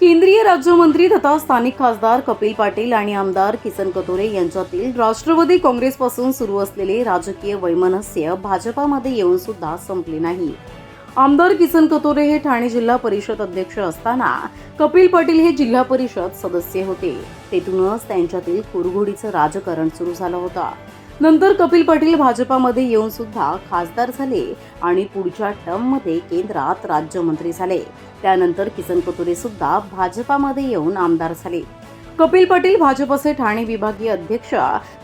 केंद्रीय राज्यमंत्री तथा स्थानिक खासदार कपिल पाटील आणि आमदार किसन कतोरे यांच्यातील राष्ट्रवादी काँग्रेसपासून सुरू असलेले राजकीय वैमनस्य भाजपामध्ये येऊन सुद्धा संपले नाही. आमदार किसन कतोरे हे ठाणे जिल्हा परिषद अध्यक्ष असताना कपिल पाटील हे जिल्हा परिषद सदस्य होते. तेथूनच त्यांच्यातील कुरघोडीचं राजकारण सुरू झालं होतं. नंतर कपिल पाटील भाजपामध्ये येऊन सुद्धा खासदार झाले आणि पुढच्या टर्ममध्ये केंद्रात राज्यमंत्री झाले. त्यानंतर किसन कतुरे सुद्धा भाजपामध्ये येऊन आमदार झाले. कपिल पाटील भाजपचे ठाणे विभागीय अध्यक्ष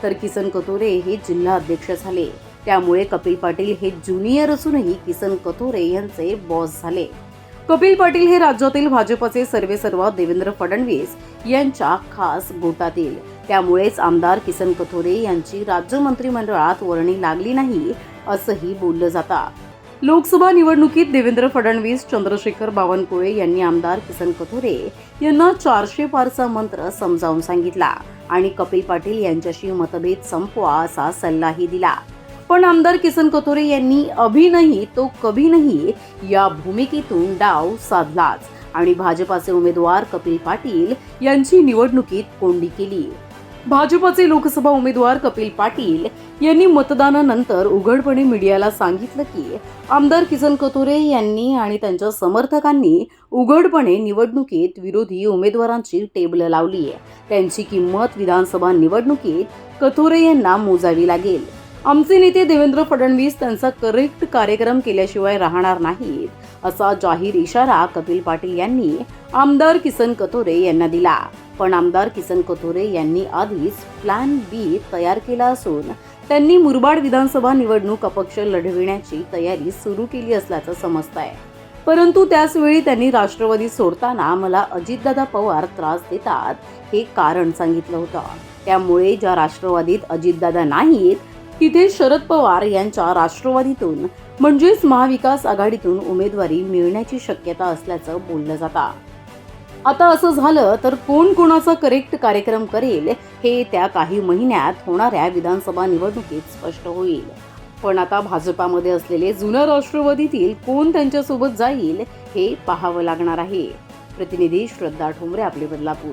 तर किसन कतुरे हे जिल्हा अध्यक्ष झाले. त्यामुळे कपिल पाटील हे ज्युनियर असूनही किसन कतुरे यांचे बॉस झाले. कपिल पाटील हे राज्यातील भाजपचे सर्वेसर्वा देवेंद्र फडणवीस यांच्या खास गोटातील त्यामुळेच आमदार किसन कथोरे यांची राज्य मंत्रिमंडळात वर्णी लागली नाही असंही बोललं जातं. लोकसभा निवडणुकीत देवेंद्र फडणवीस चंद्रशेखर बावनकुळे यांनी आमदार किसन कथोरे यांना चारशे पारचा मंत्र समजावून सांगितला आणि कपिल पाटील यांच्याशी मतभेद संपवा असा सल्लाही दिला. पण आमदार किसन कथोरे यांनी अभि नाही तो कभी नाही या भूमिकेतून डाव साधलाच आणि भाजपाचे उमेदवार कपिल पाटील यांची निवडणुकीत कोंडी केली. भाजपचे लोकसभा उमेदवार कपिल पाटील यांनी मतदानानंतर उघडपणे मीडियाला सांगितलं की आमदार किसन कथोरे यांनी आणि त्यांच्या समर्थकांनी उघडपणे निवडणुकीत विरोधी उमेदवारांची टेबल लावली आहे. त्यांची किंमत विधानसभा निवडणुकीत कथोरे यांना मोजावी लागेल. आमचे नेते देवेंद्र फडणवीस त्यांचा करेक्ट कार्यक्रम केल्याशिवाय राहणार नाहीत. असा जाहीर इशारा कपिल पाटील यांनी आमदार किसन कथोरे यांना दिला. पण आमदार किसन कथोरे यांनी आधीच प्लॅन बी तयार केला असून त्यांनी मुरबाड विधानसभा निवडणूक अपक्ष लढविण्याची तयारी सुरू केली असल्याचं समजत आहे परंतु त्याचवेळी त्यांनी राष्ट्रवादी सोडताना मला अजितदादा पवार त्रास देतात हे कारण सांगितलं होतं. त्यामुळे ज्या राष्ट्रवादीत अजितदादा नाहीत तिथे शरद पवार यांच्या राष्ट्रवादीतून म्हणजेच महाविकास आघाडीतून उमेदवारी मिळण्याची शक्यता असल्याचं बोललं जातं. आता असं झालं तर कोण कोणाचा करेक्ट कार्यक्रम करेल हे त्या काही महिन्यात होणाऱ्या विधानसभा निवडणुकीत स्पष्ट होईल. पण आता भाजपामध्ये असलेले जुन्या राष्ट्रवादीतील कोण त्यांच्यासोबत जाईल हे पाहावं लागणार आहे. प्रतिनिधी श्रद्धा ठोंबरे आपले बदलापूर.